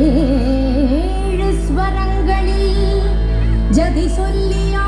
ஏழு ஸ்வரங்களில் ஜதி சொல்லியா